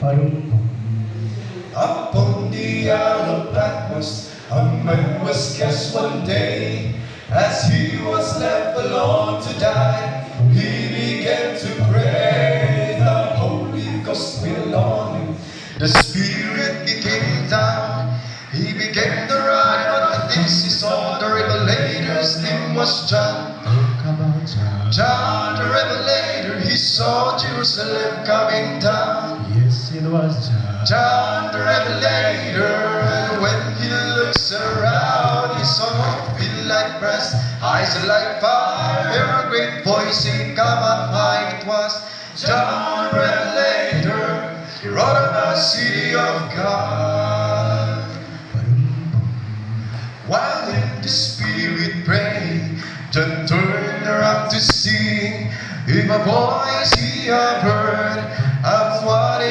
Parumpong. Upon the Isle of Patmos, a man was cast one day. As he was left alone to die, he began to pray. The Holy Ghost will on him. The Spirit he came down. He began to write, but this he saw the Revelator's name was about John. John the Revelator, he saw Jerusalem coming down. Yes, it was John. The Revelator, and when he looks around, he saw feet like brass, eyes like fire, a great voice in high. It was John the Revelator, he wrote of the city of God. While in the spirit praying, John turned around to see if a voice he heard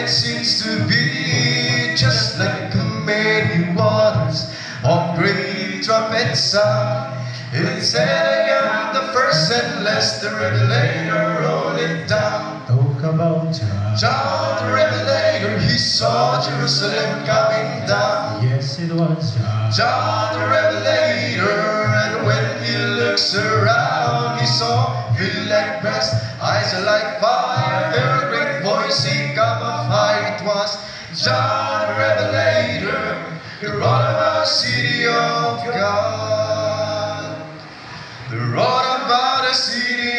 it seems to be, just like many waters of great trumpet sound. It said, I am the first and last, the revelator, roll it down. Talk about John. John the Revelator, he saw Jerusalem coming down. Yes, it was John. John the Revelator, and when he looks around, he saw feet like brass, eyes like fire, John the Revelator, he wrote about the city of God. the wrote about the city of